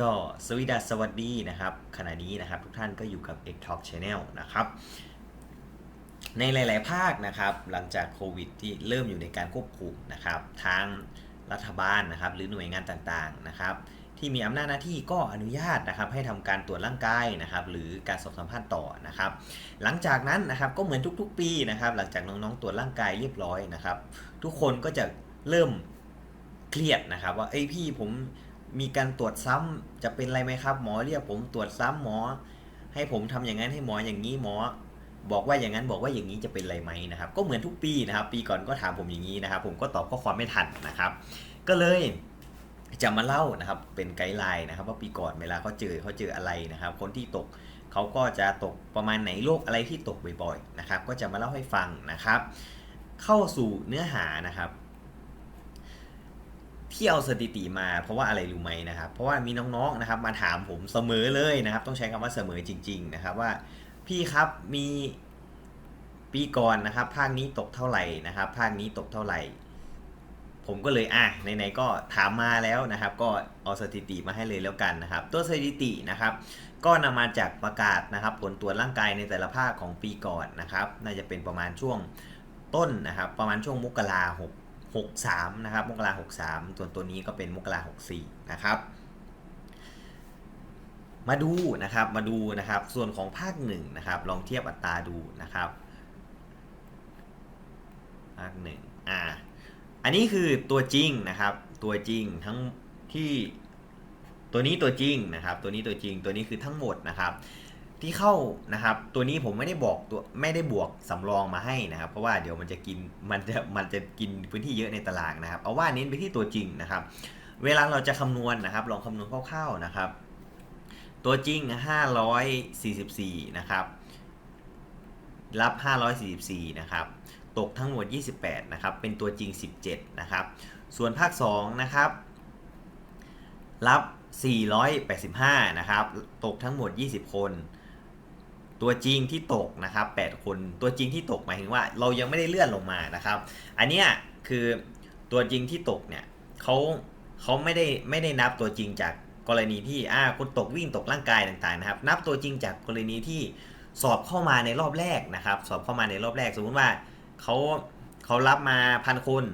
ก็สวีดัสสวัสดีนะครับ ขณะนี้นะครับทุกท่านก็อยู่กับ X Talk Channel นะครับ ในหลาย ๆ ภาคนะครับ หลังจากโควิดที่เริ่มอยู่ในการควบคุมนะครับ ทางรัฐบาลนะครับ หรือหน่วยงานต่าง ๆ นะครับ ที่มีอำนาจหน้าที่ก็อนุญาตนะครับ ให้ทำการตรวจร่างกายนะครับ หรือการสอบสัมภาษณ์ต่อนะครับ หลังจากนั้นนะครับก็เหมือนทุก ๆ ปีนะครับ หลังจากน้อง ๆ ตรวจร่างกายเรียบร้อยนะครับ ทุกคนก็จะเริ่มเครียดนะครับ ว่าเอ้ยพี่ผม มีการตรวจซ้ำจะเป็นอะไรไหมครับ หมอเรียกผมตรวจซ้ำหมอ ให้ผมทำอย่างนั้นให้หมออย่างนี้หมอ บอกว่าอย่างนั้นบอกว่าอย่างนี้จะเป็นอะไรไหมนะครับ ก็เหมือนทุกปีนะครับ ปีก่อนก็ถามผมอย่างนี้นะครับ ผมก็ตอบข้อความไม่ทันนะครับ ก็เลยจะมาเล่านะครับเป็นไกด์ไลน์นะครับ ว่าปีก่อนเวลาเขาเจอเขาเจออะไรนะครับ คนที่ตกเขาก็จะตกประมาณไหนโรคอะไรที่ตกบ่อยๆนะครับ ก็จะมาเล่าให้ฟังนะครับ เข้าสู่เนื้อหานะครับ ที่เอาสถิติมาเพราะว่าอะไรรู้ไหมนะครับ เพราะว่ามีน้องๆนะครับมาถามผมเสมอเลยนะครับ ต้องใช้คำว่าเสมอจริง ๆ นะครับว่าพี่ครับมีปีก่อนนะครับ ภาคนี้ตกเท่าไหร่นะครับ ภาคนี้ตกเท่าไหร่ ผมก็เลยอะไหนๆก็ถามมาแล้วนะครับ ก็เอาสถิติมาให้เลยแล้วกันนะครับ ตัวสถิตินะครับ ก็นำมาจากประกาศนะครับ ผลตรวจร่างกายในแต่ละภาคของปีก่อนนะครับ น่าจะเป็นประมาณช่วงต้นนะครับ ประมาณช่วงมกราหก หกสามนะครับ มกราหกสามส่วนตัวนี้ก็เป็นมกราหกสี่นะครับ มาดูนะครับ มาดูนะครับ ส่วนของภาคหนึ่งนะครับ ลองเทียบอัตราดูนะครับ ภาคหนึ่งอ่า อันนี้คือตัวจริงนะครับ ตัวจริงทั้งที่ตัวนี้ตัวจริงนะครับ ตัวนี้ตัวจริง ตัวนี้คือทั้งหมดนะครับ ที่เข้านะครับ ตัวนี้ผมไม่ได้บอกตัวไม่ได้บวกสำรองมาให้นะครับ เพราะว่าเดี๋ยวมันจะกินมันจะมันจะกินพื้นที่เยอะในตารางนะครับ เอาว่าเน้นไปที่ตัวจริงนะครับ เวลาเราจะคำนวณนะครับ ลองคำนวณคร่าวๆนะครับ ตัวจริง 544 นะครับรับ 544 นะครับ ตกทั้งหมด 28 นะครับ เป็นตัวจริง 17 นะครับ ส่วนภาค 2 นะครับ รับ 485 นะครับ ตกทั้งหมด 20 คน ตัวจริงที่ตกนะครับ8คนตัวจริงที่ตกหมายถึงว่าเรายังไม่ได้เลื่อนลงมานะครับ อันเนี้ยคือตัวจริงที่ตกเนี่ยเขาเขาไม่ได้ไม่ได้นับตัวจริงจากกรณีที่อ่าคุณตกวิ่งตกร่างกายต่างๆนะครับ นับตัวจริงจากกรณีที่สอบเข้ามาในรอบแรกนะครับ สอบเข้ามาในรอบแรกสมมติว่าเขาเขารับมาพันคน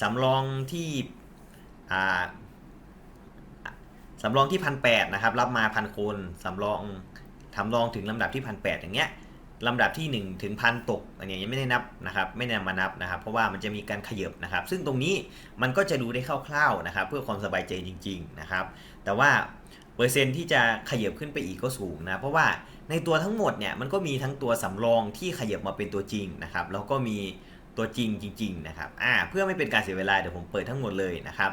สำรองที่อ่าสำรองที่พันแปดนะครับ รับมาพันคนสำรอง ทำรองถึงลำดับที่พันแอย่างเงี้ยลำดับที่ 1 ถึงพันตกอันนี้ยังไม่ได้นับนะครับไม่ได้นำมานับนะครับ เพราะว่ามันจะมีการขยับนะครับ ซึ่งตรงนี้มันก็จะดูได้คร่าวๆนะครับ เพื่อความสบายใจจริง ๆนะครับ แต่ว่าเปอร์เซ็นต์ที่จะขยับขึ้นไปอีกก็สูงนะเพราะว่าในตัวทั้งหมดเนี่ยมันก็มีทั้งตัวสำรองที่ขยับมาเป็นตัวจริงนะครับแล้วก็มีตัวจริงจริง ๆ นะครับอ่าเพื่อไม่เป็นการเสียเวลาเดี๋ยวผมเปิดทั้งหมดเลยนะครับ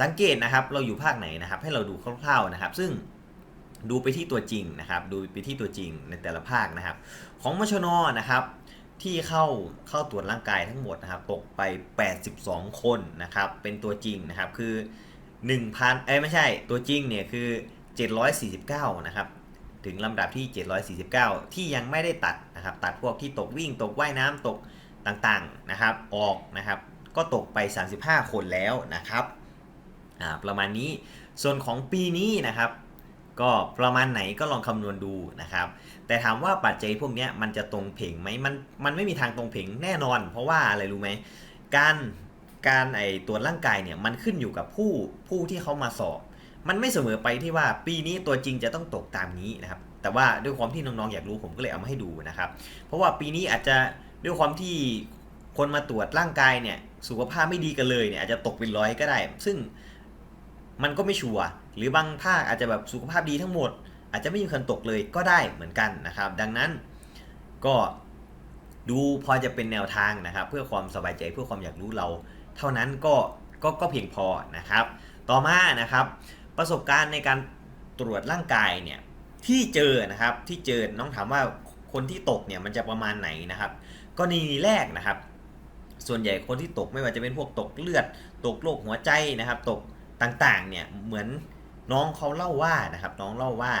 สังเกตนะครับเราอยู่ภาคไหนนะครับ ให้เราดูคร่าวๆนะครับ ซึ่ง ดูไปที่ตัวจริงนะครับ ดูไปที่ตัวจริงในแต่ละภาคนะครับ ของมชนนะครับที่เข้าเข้าตรวจร่างกายทั้งหมดนะครับ ตกไป 82 คนนะครับ เป็นตัวจริงนะครับคือ1,000เอ้ยไม่ใช่ตัวจริงเนี่ยคือ 749 นะครับ ถึงลำดับที่ 749 ที่ยังไม่ได้ตัดนะครับ ตัดพวกที่ตกวิ่งตกว่ายน้ำตกต่างๆนะครับ ออกนะครับ ก็ตกไป 35 คนแล้วนะครับอ่าประมาณนี้ส่วนของปีนี้นะครับ ก็ประมาณไหนก็ลองคำนวณดูนะครับ แต่ถามว่าปัจจัยพวกนี้มันจะตรงเพ่งไหมมันมันไม่มีทางตรงเพ่งแน่นอน เพราะว่าอะไรรู้ไหมการการไอตรวร่างกายเนี่ยมันขึ้นอยู่กับผู้ผู้ที่เขามาสอบ มันไม่เสมอไปที่ว่าปีนี้ตัวจริงจะต้องตกตามนี้นะครับ แต่ว่าด้วยความที่น้องๆอยากรู้ผมก็เลยเอามาให้ดูนะครับ เพราะว่าปีนี้อาจจะด้วยความที่คนมาตรวจร่างกายเนี่ยสุขภาพไม่ดีกันเลยเนี่ยอาจจะตกเป็นร้อยก็ได้ ซึ่งมันก็ไม่ชัวร์ หรือบางภาคอาจจะแบบสุขภาพดีทั้งหมด อาจจะไม่มีคนตกเลยก็ได้เหมือนกันนะครับ ดังนั้นก็ดูพอจะเป็นแนวทางนะครับ เพื่อความสบายใจเพื่อความอยากรู้เรา เท่านั้นก็ก็ก็เพียงพอนะครับ ต่อมานะครับ ประสบการณ์ในการตรวจร่างกายเนี่ยที่เจอนะครับที่เจอน้องถามว่าคนที่ตกเนี่ยมันจะประมาณไหนนะครับกรณีแรกนะครับ ส่วนใหญ่คนที่ตกไม่ว่าจะเป็นพวกตกเลือด ตกโรคหัวใจนะครับ ตกต่างๆเนี่ยเหมือน น้องเขาเล่าว่านะครับน้องเล่าว่า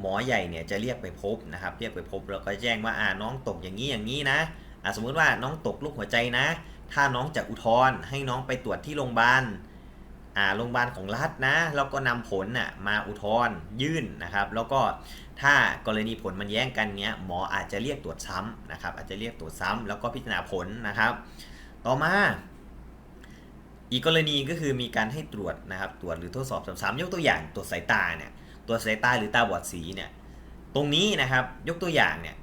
หมอใหญ่เนี่ยจะเรียกไปพบนะครับ เรียกไปพบแล้วก็แจ้งว่าอ่าน้องตกอย่างนี้อย่างนี้นะอ่าสมมุติว่าน้องตกลูกหัวใจนะ ถ้าน้องจะอุทธรณ์ให้น้องไปตรวจที่โรงพยาบาลอ่าโรงพยาบาลของรัฐนะแล้วก็นำผลน่ะมาอุทธรณ์ยื่นนะครับ แล้วก็ถ้ากรณีผลมันแย้งกันเนี้ยหมออาจจะเรียกตรวจซ้ำนะครับอาจจะเรียกตรวจซ้ำแล้วก็พิจารณาผลนะครับ ต่อมา อีกกรณีก็คือมีการให้ตรวจนะครับตรวจหรือทดสอบซ้ำๆยกตัวอย่างตรวจสายตาเนี่ยตรวจสายตาหรือตาบอดสีเนี่ยตรงนี้นะครับยกตัวอย่างเนี่ย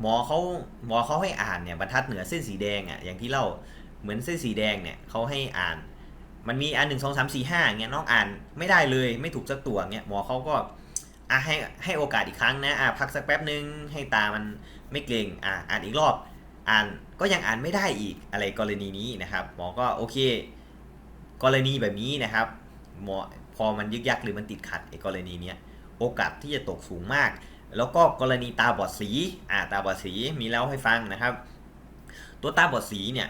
หมอเขาหมอเขาให้อ่านเนี่ยบรรทัดเหนือเส้นสีแดงอะอย่างที่เราเหมือนเส้นสีแดงเนี่ยเขาให้อ่าน มันมีอันหนึ่งสองสามสี่ห้าเงี้ยน้องอ่านไม่ได้เลยไม่ถูกสักตัวเงี้ยหมอเขาก็อะให้ให้โอกาสอีกครั้งนะอะพักสักแป๊บนึงให้ตามันไม่เกรงอะอ่านอีกรอบ อ่านก็ยังอ่านไม่ได้อีกอะไรกรณีนี้นะครับหมอก็โอเค กรณีแบบนี้นะครับพอมันยึกยักหรือมันติดขัดไอ้กรณีเนี้ยโอกาสที่จะตกสูงมาก แล้วก็กรณีตาบอดสีอ่าตาบอดสีมีเล่าให้ฟังนะครับ ตัวตาบอดสีเนี่ย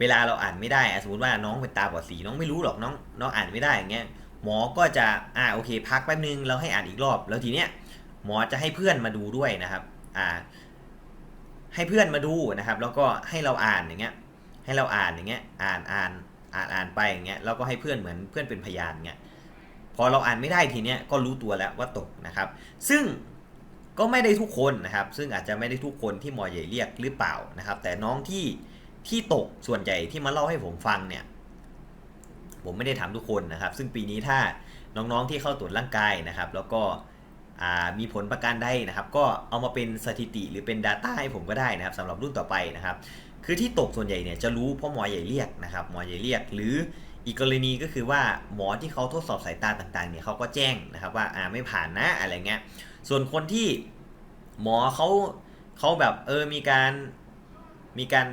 เวลาเราอ่านไม่ได้สมมติว่าน้องเป็นตาบอดสีน้องไม่รู้หรอกน้องน้องอ่านไม่ได้อย่างเงี้ยหมอก็จะอ่าโอเค พักแป๊บนึงเราให้อ่านอีกรอบ แล้วทีเนี้ยหมอจะให้เพื่อนมาดูด้วยนะครับอ่าให้เพื่อนมาดูนะครับ แล้วก็ให้เราอ่านอย่างเงี้ยให้เราอ่านอย่างเงี้ยอ่านอ่าน อ่านอ่านไปอย่างเงี้ยแล้วก็ให้เพื่อนเหมือนเพื่อนเป็นพยานเงี้ยพอเราอ่านไม่ได้ทีเนี้ยก็รู้ตัวแล้วว่าตกนะครับ ซึ่งก็ไม่ได้ทุกคนนะครับ ซึ่งอาจจะไม่ได้ทุกคนที่หมอใหญ่เรียกหรือเปล่านะครับ แต่น้องที่ที่ตกส่วนใหญ่ที่มาเล่าให้ผมฟังเนี่ย ผมไม่ได้ถามทุกคนนะครับ ซึ่งปีนี้ถ้าน้องๆที่เข้าตรวจร่างกายนะครับ แล้วก็อ่ามีผลประกันได้นะครับ ก็เอามาเป็นสถิติหรือเป็น Data ให้ผมก็ได้นะครับสำหรับรุ่นต่อไปนะครับ คือที่ตกส่วนใหญ่เนี่ยจะรู้เพราะหมอใหญ่เรียกนะครับหมอใหญ่เรียก หรืออีกกรณีก็คือว่าหมอที่เขาทดสอบสายตาต่างๆเนี่ยเขาก็แจ้งนะครับว่าอ่าไม่ผ่านนะอะไรเงี้ยส่วนคนที่หมอเขาเขาแบบเออมีการมีการ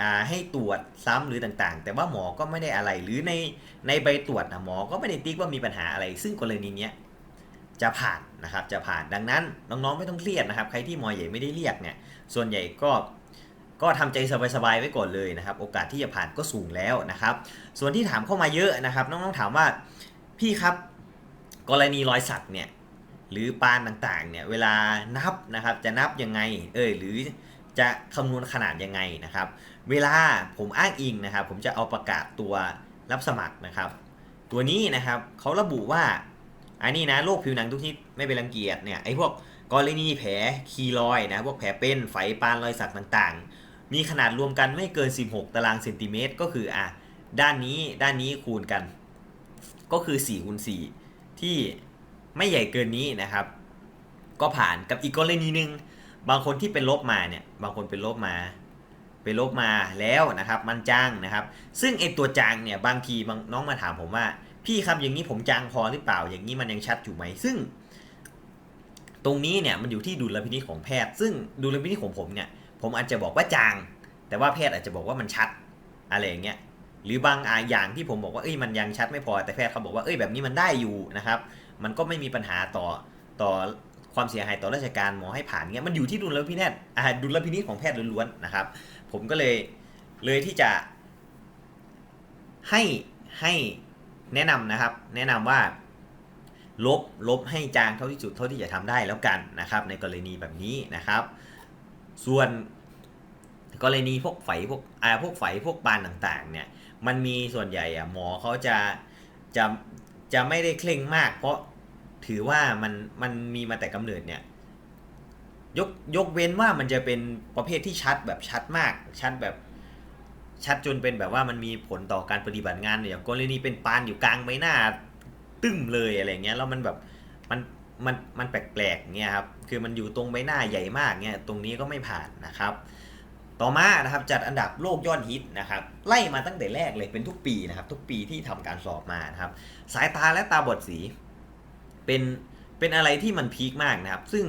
อ่าให้ตรวจซ้ำหรือต่างๆ แต่ว่าหมอก็ไม่ได้อะไรหรือในในใบตรวจนะหมอก็ไม่ได้ติ๊กว่ามีปัญหาอะไร ซึ่งกรณีเนี้ยจะผ่านนะครับจะผ่านดังนั้นน้องๆไม่ต้องเครียดนะครับ ใครที่หมอใหญ่ไม่ได้เรียกเนี่ยส่วนใหญ่ก็ ก็ทำใจสบายๆไว้ก่อนเลยนะครับ โอกาสที่จะผ่านก็สูงแล้วนะครับ ส่วนที่ถามเข้ามาเยอะนะครับ น้องๆถามว่าพี่ครับกรณีรอยสักเนี่ยหรือปานต่างๆเนี่ยเวลานับนะครับจะนับยังไงเอยหรือจะคำนวณขนาดยังไงนะครับ เวลาผมอ้างอิงนะครับ ผมจะเอาประกาศตัวรับสมัครนะครับ ตัวนี้นะครับเขาระบุว่าอันนี้นะโรคผิวหนังทุกชนิดไม่เป็นรังเกียจเนี่ยไอ้พวกกรณีแผลคีรอยนะพวกแผลเป็นไฝปานรอยสักต่างๆ มีขนาดรวมกันไม่เกิน 16 ตารางเซนติเมตรก็คืออะด้านนี้ด้านนี้คูณกัน ก็คือ4คูณ4ที่ไม่ใหญ่เกินนี้นะครับ ก็ผ่านกับอีกกรณีหนึ่งบางคนที่เป็นลบมาเนี่ยบางคนเป็นลบมาเป็นลบมาแล้วนะครับ มันจางนะครับ ซึ่งไอตัวจางเนี่ยบางทีบางน้องมาถามผมว่า พี่ครับอย่างนี้ผมจางพอหรือเปล่า อย่างนี้มันยังชัดอยู่ไหมซึ่ง ตรงนี้เนี่ยมันอยู่ที่ดุลพินิจของแพทย์ ซึ่งดุลพินิจของผมเนี่ย ผมอาจจะบอกว่าจาง แต่ว่าแพทย์อาจจะบอกว่ามันชัดอะไรอย่างเงี้ยหรือบางอาอย่างที่ผมบอกว่าเอ้ยมันยังชัดไม่พอแต่แพทย์เขาบอกว่าเอ้ยแบบนี้มันได้อยู่นะครับ มันก็ไม่มีปัญหาต่อต่อความเสียหายต่อราชการหมอให้ผ่านเงี้ยมันอยู่ที่ดุลพินิจอ่าดุลพินิจของแพทย์ล้วนๆนะครับ ผมก็เลยเลยที่จะให้ให้แนะนำนะครับ แนะนำว่าลบลบให้จางเท่าที่สุดเท่าที่จะทำได้แล้วกันนะครับ ในกรณีแบบนี้นะครับ ส่วนกรณีพวกไฝพวกอ่าพวกไฝพวกปานต่างๆ เนี่ย มันมีส่วนใหญ่อะหมอเขาจะจะจะไม่ได้เคร่งมาก เพราะถือว่ามันมันมีมาแต่กำเนิดเนี่ยยกยกเว้นว่ามันจะเป็นประเภทที่ชัดแบบชัดมาก ชัดแบบชัดจนเป็นแบบว่ามันมีผลต่อการปฏิบัติงานอย่างกรณีเป็นปานอยู่กลางใบหน้าตึ้มเลยอะไรเงี้ยแล้วมันแบบ มันมันแปลกๆเงี้ยครับคือมันอยู่ตรงใบหน้าใหญ่มากเงี้ยตรงนี้ก็ไม่ผ่านนะครับ ต่อมานะครับจัดอันดับโลกยอดฮิตนะครับไล่มาตั้งแต่แรกเลยเป็นทุกปีนะครับทุกปีที่ทำการสอบมานะครับสายตาและตาบอดสีเป็นเป็นอะไรที่มันพีคมากนะครับ ซึ่ง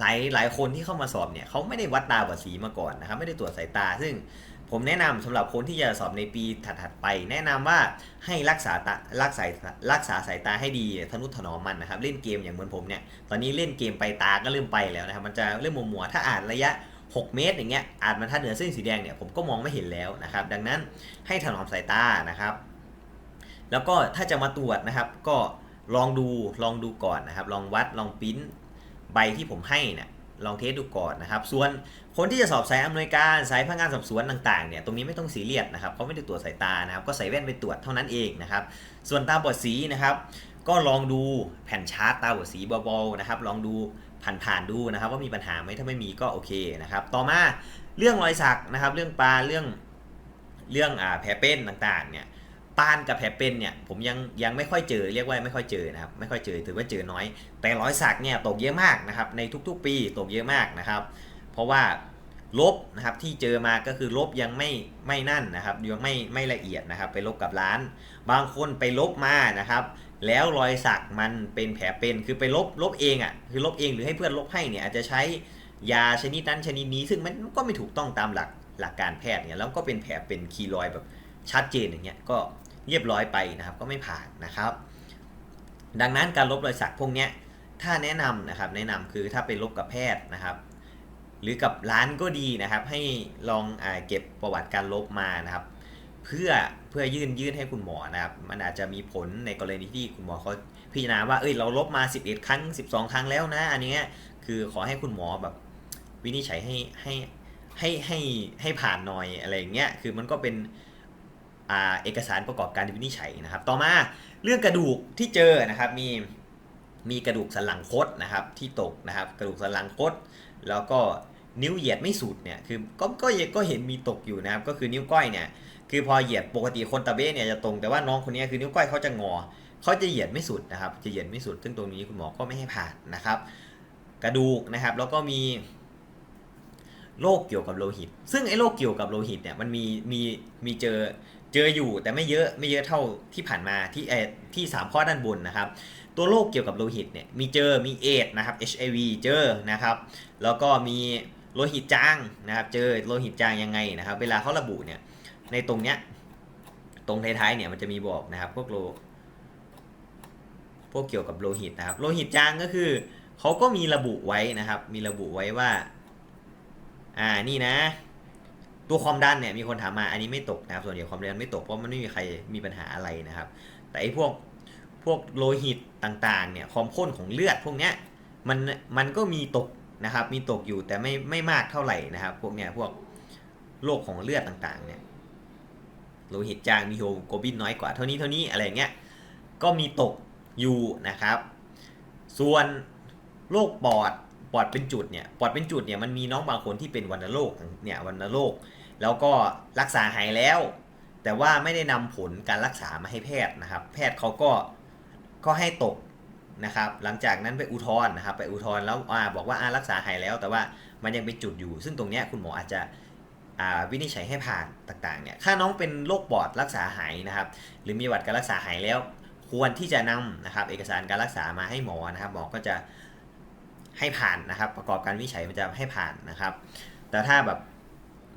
หลายหลายคนที่เข้ามาสอบเนี่ยเขาไม่ได้วัดตาบอดสีมาก่อนนะครับ ไม่ได้ตรวจสายตาซึ่ง ผมแนะนำสำหรับคนที่จะสอบในปีถัดๆไป แนะนำว่าให้รักษาตารักษารักษาสายตาให้ดีทนุถนอมมันนะครับ เล่นเกมอย่างเหมือนผมเนี่ยตอนนี้เล่นเกมไปตาก็เริ่มไปแล้วนะครับมันจะเริ่มมัวๆถ้าอ่านระยะ 6 เมตรอย่างเงี้ยอ่านบรรทัดเหนือเส้นสีแดงเนี่ยผมก็มองไม่เห็นแล้วนะครับ ดังนั้นให้ถนอมสายตานะครับ แล้วก็ถ้าจะมาตรวจนะครับ ก็ลองดูลองดูก่อนนะครับ ลองวัดลองปิ้นใบที่ผมให้เนี่ย ลองเทสดูก่อนนะครับ ส่วนคนที่จะสอบสายอำนวยการสายพนักงานสอบสวนต่างๆเนี่ยตรงนี้ไม่ต้องซีเรียสนะครับเขาไม่ได้ตรวจสายตานะครับก็ใส่แว่นไปตรวจเท่านั้นเองนะครับ ส่วนตาบอดสีนะครับ ก็ลองดูแผ่นชาร์ตตาบอดสีเบาๆนะครับ ลองดูผ่านๆดูนะครับ ว่ามีปัญหาไหมถ้าไม่มีก็โอเคนะครับ ต่อมาเรื่องรอยสักนะครับ เรื่องปลาเรื่องเรื่องอแผลเป็นต่างๆเนี่ย ปานกับแผลเป็นเนี่ยผมยังยังไม่ค่อยเจอเรียกว่าไม่ค่อยเจอนะครับไม่ค่อยเจอถือว่าเจอน้อย แต่รอยสักเนี่ยตกเยอะมากนะครับในทุกๆ ปีตกเยอะมากนะครับ เพราะว่าลบนะครับที่เจอมาก็คือลบยังไม่ไม่นั่นนะครับยังไม่ไม่ละเอียดนะครับ ไปลบกับร้าน บางคนไปลบมานะครับ แล้วรอยสักมันเป็นแผลเป็นคือไปลบลบเองอะคือลบเองหรือให้เพื่อนลบให้เนี่ยอาจจะใช้ยาชนิดนั้นชนิดนี้ ซึ่งมันก็ไม่ถูกต้องตามหลักหลักการแพทย์เนี่ยแล้วก็เป็นแผลเป็นคีรอยแบบชัดเจนอย่างเงี้ยก็ เรียบร้อยไปนะครับก็ไม่ผ่านนะครับ ดังนั้นการลบรอยสักพวกนี้ถ้าแนะนำนะครับแนะนำคือถ้าไปลบกับแพทย์นะครับ หรือกับร้านก็ดีนะครับ ให้ลองอเก็บประวัติการลบมานะครับ เพื่อเพื่อยื่นยื่นให้คุณหมอนะครับ มันอาจจะมีผลในกรณีที่คุณหมอเขาพิจารณาว่าเอ้ยเราลบมา 11 ครั้ง 12 ครั้งแล้วนะ อันนี้คือขอให้คุณหมอแบบวินิจฉัยให้ให้ให้ให้ให้ผ่านหน่อยอะไรอย่างเงี้ยคือมันก็เป็น เอกสารประกอบการวินิจฉัยนะครับ ต่อมาเรื่องกระดูกที่เจอนะครับมีมีกระดูกสันหลังคดนะครับที่ตกนะครับกระดูกสันหลังคดแล้วก็นิ้วเหยียดไม่สุดเนี่ยคือก็ก็ก็เห็นมีตกอยู่นะครับก็คือนิ้วก้อยเนี่ยคือพอเหยียดปกติคนตะเบ้เนี่ยจะตรงแต่ว่าน้องคนนี้คือนิ้วก้อยเขาจะงอเขาจะเหยียดไม่สุดนะครับจะเหยียดไม่สุด ซึ่งตรงนี้คุณหมอก็ไม่ให้ผ่านนะครับ กระดูกนะครับแล้วก็มีโรคเกี่ยวกับโลหิต ซึ่งไอ้โรคเกี่ยวกับโลหิตเนี่ยมันมีมีมีเจอ เจออยู่แต่ไม่เยอะไม่เยอะเท่าที่ผ่านมาที่เออที่ 3 ข้อด้านบนนะครับ ตัวโรคเกี่ยวกับโลหิตเนี่ยมีเจอมีเอดนะครับ HIV เจอนะครับแล้วก็มีโลหิตจางนะครับเจอโลหิตจางยังไงนะครับ เวลาเขาระบุเนี่ยในตรงเนี้ยตรงท้ายๆเนี่ยมันจะมีบอกนะครับพวกโลพวกเกี่ยวกับโลหิตนะครับโลหิตจางก็คือเขาก็มีระบุไว้นะครับ มีระบุไว้ว่า อ่านี่นะ ตัวความดันเนี่ยมีคนถามมาอันนี้ไม่ตกนะครับส่วนใหญ่ความดันไม่ตกเพราะมันไม่มีใครมีปัญหาอะไรนะครับ แต่ไอ้พวกพวกโลหิตต่างๆเนี่ยความข้นของเลือดพวกเนี้ยมันมันก็มีตกนะครับมีตกอยู่แต่ไม่ไม่มากเท่าไหร่นะครับ พวกเนี้ยพวกโรคของเลือดต่างๆเนี่ยโลหิตจางมีโฮโกบินน้อยกว่าเท่านี้เท่านี้อะไรเงี้ยก็มีตกอยู่นะครับ ส่วนโรคปอด อดเป็นจุดเนี่ยปอดเป็นจุดเนี่ยมันมีน้องบางคนที่เป็นวัณโรคเนี่ยวัณโรค แล้วก็รักษาหายแล้ว แต่ว่าไม่ได้นำผลการรักษามาให้แพทย์นะครับ แพทย์เขาก็ก็ให้ตกนะครับ หลังจากนั้นไปอุทธรณ์นะครับ ไปอุทธรณ์แล้วอ่าบอกว่าอ่ารักษาหายแล้ว แต่ว่ามันยังเป็นจุดอยู่ ซึ่งตรงเนี้ยคุณหมออาจจะอ่าวินิจฉัยให้ผ่านต่างๆเนี่ยถ้าน้องเป็นโรคปอดรักษาหายนะครับ หรือมีประวัติการรักษาหายแล้ว ควรที่จะนำนะครับ เอกสารการรักษามาให้หมอนะครับหมอก็จะ ให้ผ่านนะครับ ประกอบการวิจัยมันจะให้ผ่านนะครับ แต่ถ้าแบบ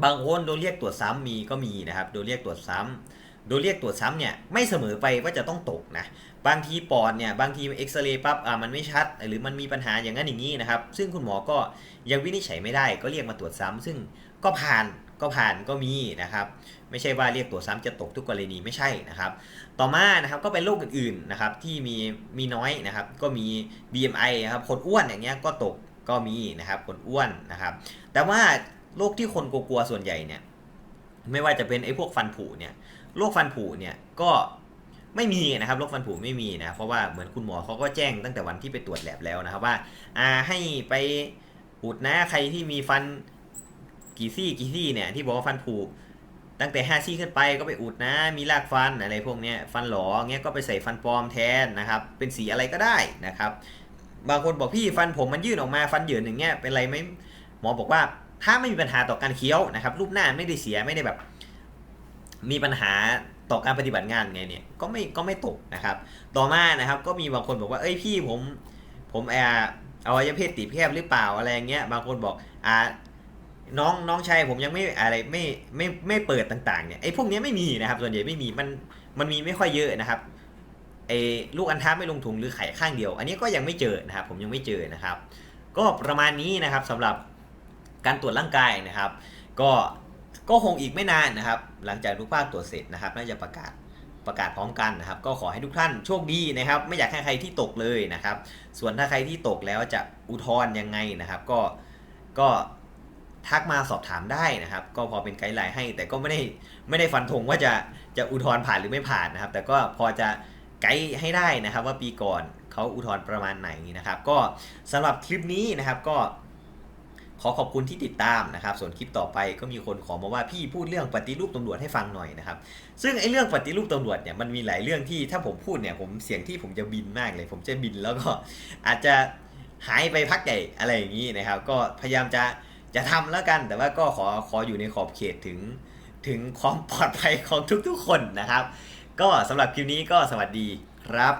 บางคนโดนเรียกตรวจซ้ำมีก็มีนะครับโดนเรียกตรวจซ้ำโดนเรียกตรวจซ้ำเนี่ยไม่เสมอไปว่าจะต้องตกนะบางทีปอดเนี่ยบางทีเอ็กซเรย์ปั๊บอ่ามันไม่ชัด หรือมันมีปัญหาอย่างนั้นอย่างนี้นะครับซึ่งคุณหมอก็ยังวินิจฉัยไม่ได้ก็เรียกมาตรวจซ้ำซึ่งก็ผ่านก็ผ่านก็มีนะครับ ไม่ใช่ว่าเรียกตรวจซ้ำจะตกทุกกรณีไม่ใช่นะครับ ต่อมานะครับก็เป็นโรคอื่นๆนะครับที่มีมีน้อยนะครับ ก็มี BMI นะครับคนอ้วนอย่างเงี้ยก็ตกก็มีนะครับคนอ้วนนะครับ แต่ว่าโรคที่คนกลัวๆส่วนใหญ่เนี่ยไม่ว่าจะเป็นไอ้พวกฟันผุเนี่ยโรคฟันผุเนี่ยก็ไม่มีนะครับโรคฟันผุไม่มีนะเพราะว่าเหมือนคุณหมอเขาก็แจ้งตั้งแต่วันที่ไปตรวจแลบแล้วนะครับว่าอ่าให้ไปอุดนะใครที่มีฟันกี่ซี่กี่ซี่เนี่ยที่บอกว่าฟันผุ ตั้งแต่ 5 ซี่ขึ้นไปก็ไปอุดนะ มีรากฟันอะไรพวกนี้ฟันหลอเงี้ยก็ไปใส่ฟันปลอมแทนนะครับ เป็นสีอะไรก็ได้นะครับ บางคนบอกพี่ฟันผมมันยื่นออกมาฟันเหยินอย่างเงี้ยเป็นไรไหมหมอบอกว่าถ้าไม่มีปัญหาต่อการเคี้ยวนะครับรูปหน้าไม่ได้เสียไม่ได้แบบ มีปัญหาต่อการปฏิบัติงานไงเนี่ยก็ไม่ก็ไม่ตกนะครับ ต่อมานะครับก็มีบางคนบอกว่าเอ้ยพี่ผม ผมแอร์อวัยวะเพศตีบแคบหรือเปล่าอะไรเงี้ยบางคนบอกอ่า น้องน้องชายผมยังไม่อะไรไม่ไม่ไม่เปิดต่างๆเนี่ยไอ้พวกนี้ไม่มีนะครับ ส่วนใหญ่ไม่มีมันมันมีไม่ค่อยเยอะนะครับไอ้ลูกอันท้าไม่ลงถุงหรือไข่ข้างเดียว อันนี้ก็ยังไม่เจอนะครับ ผมยังไม่เจอนะครับ ก็ประมาณนี้นะครับสำหรับการตรวจร่างกายนะครับ ก็ก็คงอีกไม่นานนะครับ หลังจากทุกภาคตรวจเสร็จนะครับน่าจะประกาศประกาศพร้อมกันนะครับ ก็ขอให้ทุกท่านโชคดีนะครับ ไม่อยากให้ใครที่ตกเลยนะครับ ส่วนถ้าใครที่ตกแล้วจะอุทธรณ์ยังไงนะครับ ก็ก็ ทักมาสอบถามได้นะครับ ก็พอเป็นไกด์ไลน์ให้ แต่ก็ไม่ได้ไม่ได้ฟันธงว่าจะจะอุทธรณ์ผ่านหรือไม่ผ่านนะครับ แต่ก็พอจะไกด์ให้ได้นะครับ ว่าปีก่อนเขาอุทธรณ์ประมาณไหนนะครับ ก็สำหรับคลิปนี้นะครับก็ขอขอบคุณที่ติดตามนะครับ ส่วนคลิปต่อไปก็มีคนขอมาว่าพี่พูดเรื่องปฏิรูปตำรวจให้ฟังหน่อยนะครับ ซึ่งไอ้เรื่องปฏิรูปตำรวจเนี่ยมันมีหลายเรื่องที่ถ้าผมพูดเนี่ยผมเสียงที่ผมจะบินมากเลย ผมจะบินแล้วก็อาจจะหายไปพักใหญ่อะไรอย่างนี้นะครับ ก็พยายามจะ จะทำแล้วกัน แต่ว่าก็ขอขออยู่ในขอบเขตถึงถึงความปลอดภัยของทุกๆคนนะครับ ก็สำหรับคลิปนี้ก็สวัสดีครับ